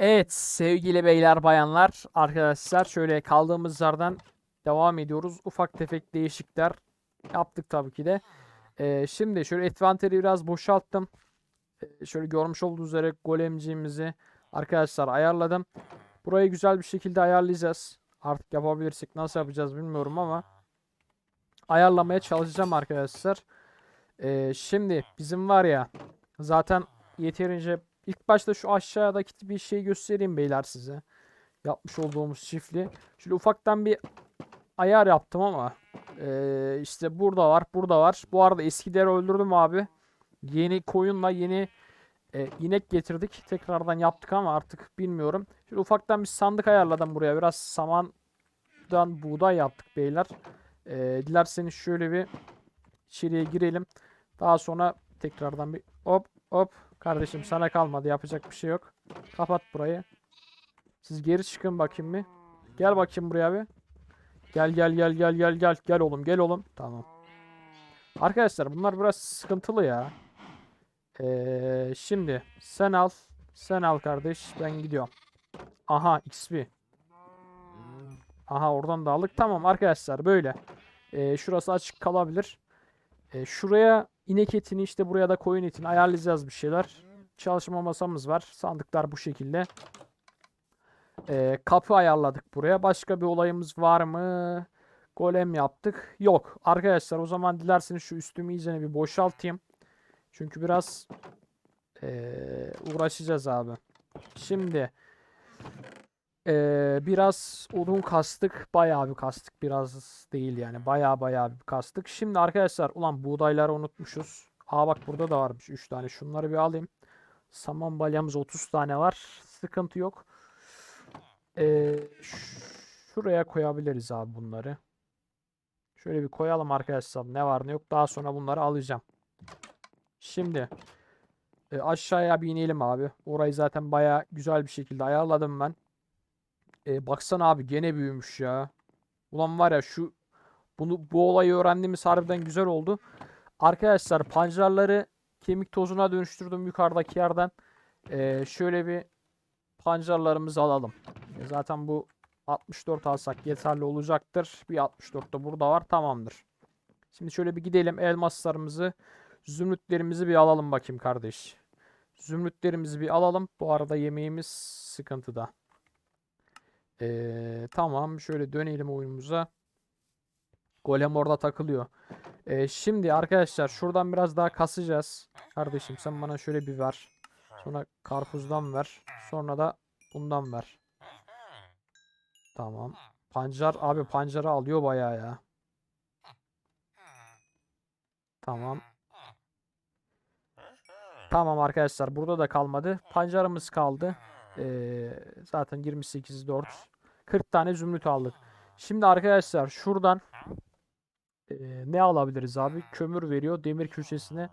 Evet sevgili beyler bayanlar arkadaşlar şöyle kaldığımız yerden devam ediyoruz. Ufak tefek değişiklikler yaptık tabii ki de. Ee, şimdi şöyle envanteri biraz boşalttım. Ee, şöyle görmüş olduğunuz üzere golemciğimizi arkadaşlar ayarladım. Burayı güzel bir şekilde ayarlayacağız. Artık yapabilirsek nasıl yapacağız bilmiyorum ama ayarlamaya çalışacağım arkadaşlar. Ee, şimdi bizim var ya zaten yeterince ilk başta şu aşağıdaki bir şey göstereyim beyler size. Yapmış olduğumuz çiftli. Şöyle ufaktan bir ayar yaptım ama ee, işte burada var, burada var. Bu arada eskileri öldürdüm abi. Yeni koyunla yeni e, inek getirdik. Tekrardan yaptık ama artık bilmiyorum. Şöyle ufaktan bir sandık ayarladım buraya. Biraz samandan buğday yaptık beyler. Ee, dilerseniz şöyle bir içeriye girelim. Daha sonra tekrardan bir hop hop kardeşim sana kalmadı yapacak bir şey yok. Kapat burayı. Siz geri çıkın bakayım bir. Gel bakayım buraya bir. Gel gel gel gel gel gel gel oğlum gel oğlum. Tamam. Arkadaşlar bunlar biraz sıkıntılı ya. Ee, şimdi sen al. Sen al kardeş. Ben gidiyorum. Aha XP. Aha oradan da aldık. Tamam arkadaşlar böyle. Ee, şurası açık kalabilir. Ee, şuraya inek etini işte buraya da koyun etini ayarlayacağız bir şeyler. Çalışma masamız var. Sandıklar bu şekilde. Ee, kapı ayarladık buraya. Başka bir olayımız var mı? Golem yaptık. Yok. Arkadaşlar o zaman dilerseniz şu üstümü iyicene bir boşaltayım. Çünkü biraz ee, uğraşacağız abi. Şimdi ee, biraz odun kastık. Bayağı bir kastık. Biraz değil yani. Bayağı bayağı bir kastık. Şimdi arkadaşlar ulan buğdayları unutmuşuz. Aa bak burada da varmış 3 tane. Şunları bir alayım. Saman balyamız 30 tane var. Sıkıntı yok. Ee, şuraya koyabiliriz abi bunları. Şöyle bir koyalım arkadaşlar. Ne var ne yok. Daha sonra bunları alacağım. Şimdi e, aşağıya bir inelim abi. Orayı zaten bayağı güzel bir şekilde ayarladım ben. E, baksana abi gene büyümüş ya. Ulan var ya şu bunu bu olayı öğrendiğimiz harbiden güzel oldu. Arkadaşlar pancarları kemik tozuna dönüştürdüm yukarıdaki yerden. E, şöyle bir pancarlarımızı alalım. E, zaten bu 64 alsak yeterli olacaktır. Bir 64 da burada var. Tamamdır. Şimdi şöyle bir gidelim elmaslarımızı, zümrütlerimizi bir alalım bakayım kardeş. Zümrütlerimizi bir alalım. Bu arada yemeğimiz sıkıntıda. Ee, tamam şöyle dönelim oyunumuza. Golem orada takılıyor. Ee, şimdi arkadaşlar şuradan biraz daha kasacağız. Kardeşim sen bana şöyle bir ver. Sonra karpuzdan ver. Sonra da bundan ver. Tamam. Pancar abi pancarı alıyor bayağı ya. Tamam. Tamam arkadaşlar burada da kalmadı. Pancarımız kaldı. Ee, zaten 28 4 40 tane zümrüt aldık. Şimdi arkadaşlar şuradan ee, ne alabiliriz abi? Kömür veriyor demir köşesine.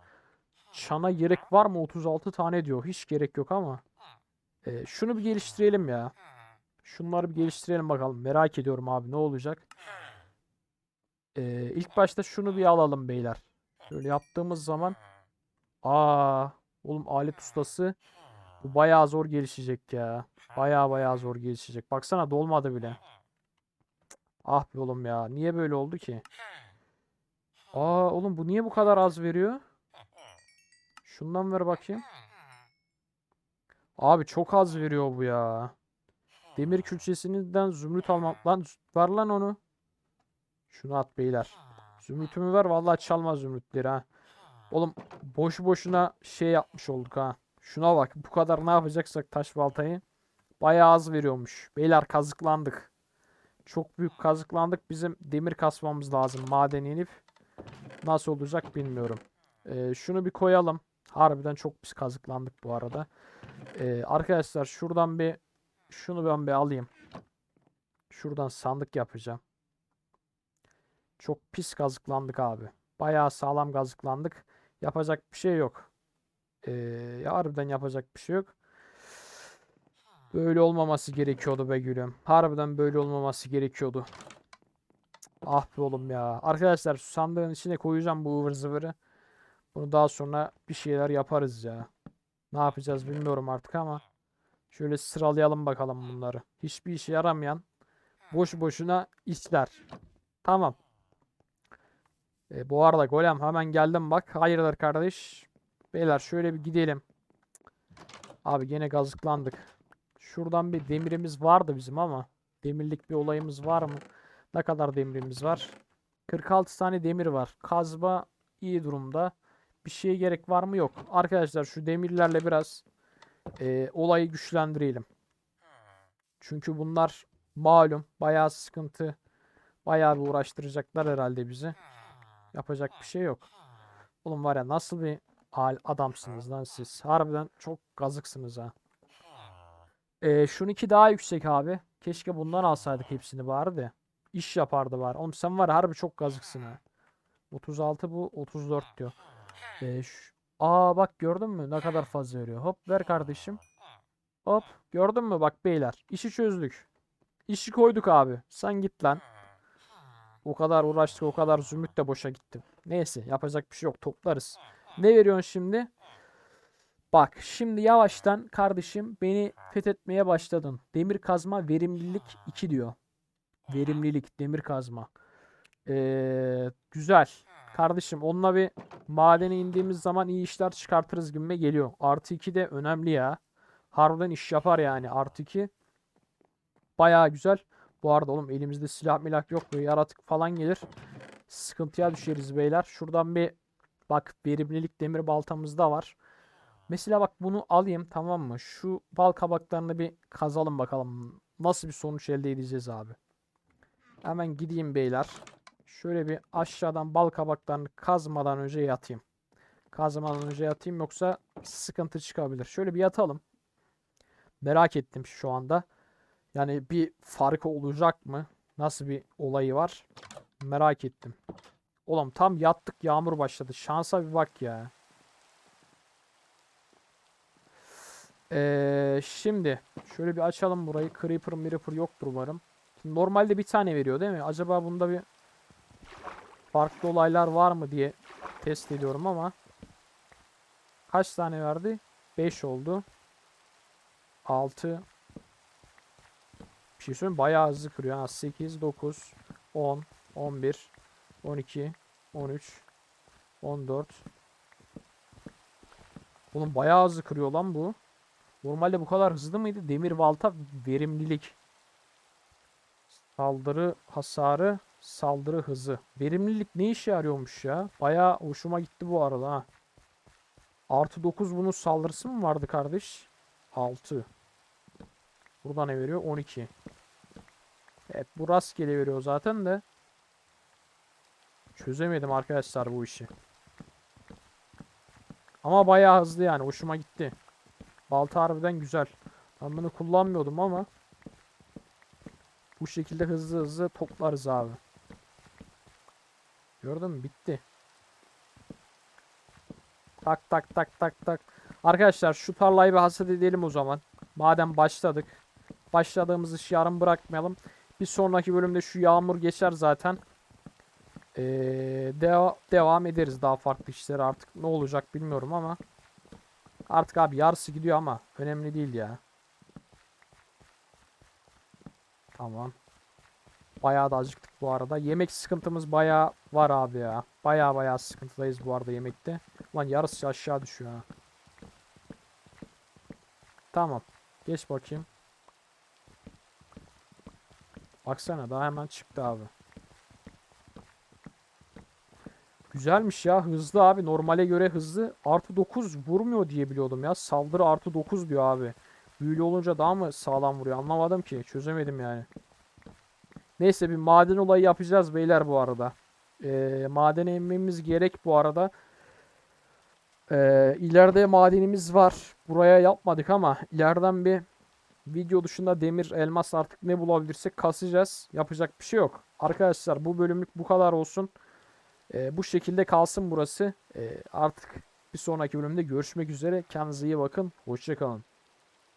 Çana gerek var mı? 36 tane diyor. Hiç gerek yok ama. Ee, şunu bir geliştirelim ya. Şunları bir geliştirelim bakalım. Merak ediyorum abi ne olacak. Ee, ilk başta şunu bir alalım beyler. Şöyle yaptığımız zaman. Aa, oğlum alet ustası. Bu bayağı zor gelişecek ya. Bayağı bayağı zor gelişecek. Baksana dolmadı bile. Ah be oğlum ya. Niye böyle oldu ki? Aa oğlum bu niye bu kadar az veriyor? Şundan ver bakayım. Abi çok az veriyor bu ya. Demir külçesinden zümrüt almam. Lan ver lan onu. Şunu at beyler. Zümrütümü ver. Vallahi çalmaz zümrütleri ha. Oğlum boşu boşuna şey yapmış olduk ha. Şuna bak. Bu kadar ne yapacaksak taş baltayı. Bayağı az veriyormuş. Beyler kazıklandık. Çok büyük kazıklandık. Bizim demir kasmamız lazım. Maden inip. Nasıl olacak bilmiyorum. Ee, şunu bir koyalım. Harbiden çok pis kazıklandık bu arada. Ee, arkadaşlar şuradan bir şunu ben bir alayım. Şuradan sandık yapacağım. Çok pis kazıklandık abi. Bayağı sağlam kazıklandık. Yapacak bir şey yok. Ee, ya harbiden yapacak bir şey yok. Böyle olmaması gerekiyordu be gülüm. Harbiden böyle olmaması gerekiyordu. Ah be oğlum ya. Arkadaşlar sandığın içine koyacağım bu ıvır zıvırı. Bunu daha sonra bir şeyler yaparız ya. Ne yapacağız bilmiyorum artık ama. Şöyle sıralayalım bakalım bunları. Hiçbir işe yaramayan boş boşuna işler. Tamam. E, bu arada golem hemen geldim bak. Hayırdır kardeş. Beyler şöyle bir gidelim. Abi gene gazıklandık. Şuradan bir demirimiz vardı bizim ama demirlik bir olayımız var mı? Ne kadar demirimiz var? 46 tane demir var. Kazma iyi durumda. Bir şeye gerek var mı? Yok. Arkadaşlar şu demirlerle biraz e, olayı güçlendirelim. Çünkü bunlar malum bayağı sıkıntı. Bayağı bir uğraştıracaklar herhalde bizi. Yapacak bir şey yok. Oğlum var ya nasıl bir hal adamsınız lan siz. Harbiden çok gazıksınız ha. Ee, şununki daha yüksek abi. Keşke bundan alsaydık hepsini bari de. İş yapardı bari. Oğlum sen var harbi çok gazıksın ha. 36 bu 34 diyor. Ee, şu- Aa bak gördün mü ne kadar fazla veriyor. Hop ver kardeşim. Hop gördün mü bak beyler. işi çözdük. İşi koyduk abi. Sen git lan. O kadar uğraştık o kadar zümrüt de boşa gitti. Neyse yapacak bir şey yok toplarız. Ne veriyorsun şimdi? Bak şimdi yavaştan kardeşim beni fethetmeye başladın. Demir kazma verimlilik 2 diyor. Verimlilik demir kazma. Ee, güzel. Kardeşim onunla bir madene indiğimiz zaman iyi işler çıkartırız gibime geliyor. Artı 2 de önemli ya. Harbiden iş yapar yani. Artı 2 bayağı güzel. Bu arada oğlum elimizde silah milah yok. Böyle yaratık falan gelir. Sıkıntıya düşeriz beyler. Şuradan bir bak verimlilik demir baltamız da var. Mesela bak bunu alayım tamam mı? Şu bal kabaklarını bir kazalım bakalım. Nasıl bir sonuç elde edeceğiz abi. Hemen gideyim beyler. Şöyle bir aşağıdan bal kabaklarını kazmadan önce yatayım. Kazmadan önce yatayım yoksa sıkıntı çıkabilir. Şöyle bir yatalım. Merak ettim şu anda. Yani bir farkı olacak mı? Nasıl bir olayı var? Merak ettim. Oğlum tam yattık yağmur başladı. Şansa bir bak ya. Ee, şimdi şöyle bir açalım burayı. Creeper Creeper yoktur umarım. Şimdi normalde bir tane veriyor değil mi? Acaba bunda bir farklı olaylar var mı diye test ediyorum ama kaç tane verdi? 5 oldu. 6 bir şey söyleyeyim bayağı hızlı kırıyor. Ha, 8, 9, 10, 11, 12, 13, 14. Oğlum bayağı hızlı kırıyor lan bu. Normalde bu kadar hızlı mıydı? Demir balta verimlilik. Saldırı hasarı, saldırı hızı. Verimlilik ne işe yarıyormuş ya? Bayağı hoşuma gitti bu arada ha. Artı 9 bunun saldırısı mı vardı kardeş? 6. Burada ne veriyor? 12. Evet bu rastgele veriyor zaten de. Çözemedim arkadaşlar bu işi. Ama bayağı hızlı yani. Hoşuma gitti. Balta harbiden güzel. Ben bunu kullanmıyordum ama bu şekilde hızlı hızlı toplarız abi. Gördün mü? Bitti. Tak tak tak tak tak. Arkadaşlar şu tarlayı bir hasat edelim o zaman. Madem başladık. Başladığımız işi yarım bırakmayalım. Bir sonraki bölümde şu yağmur geçer zaten. Ee, deva- devam ederiz daha farklı işlere artık ne olacak bilmiyorum ama. Artık abi yarısı gidiyor ama önemli değil ya. Tamam. Bayağı da acıktık bu arada. Yemek sıkıntımız bayağı var abi ya. Bayağı bayağı sıkıntıdayız bu arada yemekte. Lan yarısı aşağı düşüyor ha. Tamam. Geç bakayım. Baksana daha hemen çıktı abi. Güzelmiş ya hızlı abi. Normale göre hızlı. Artı 9 vurmuyor diye biliyordum ya. Saldırı artı 9 diyor abi. Büyülü olunca daha mı sağlam vuruyor? Anlamadım ki. Çözemedim yani. Neyse bir maden olayı yapacağız beyler bu arada. Ee, madene inmemiz gerek bu arada. Ee, ileride madenimiz var. Buraya yapmadık ama ileriden bir video dışında demir elmas artık ne bulabilirsek kasacağız. Yapacak bir şey yok. Arkadaşlar bu bölümlük bu kadar olsun ee, bu şekilde kalsın burası. Ee, artık bir sonraki bölümde görüşmek üzere. Kendinize iyi bakın. Hoşçakalın.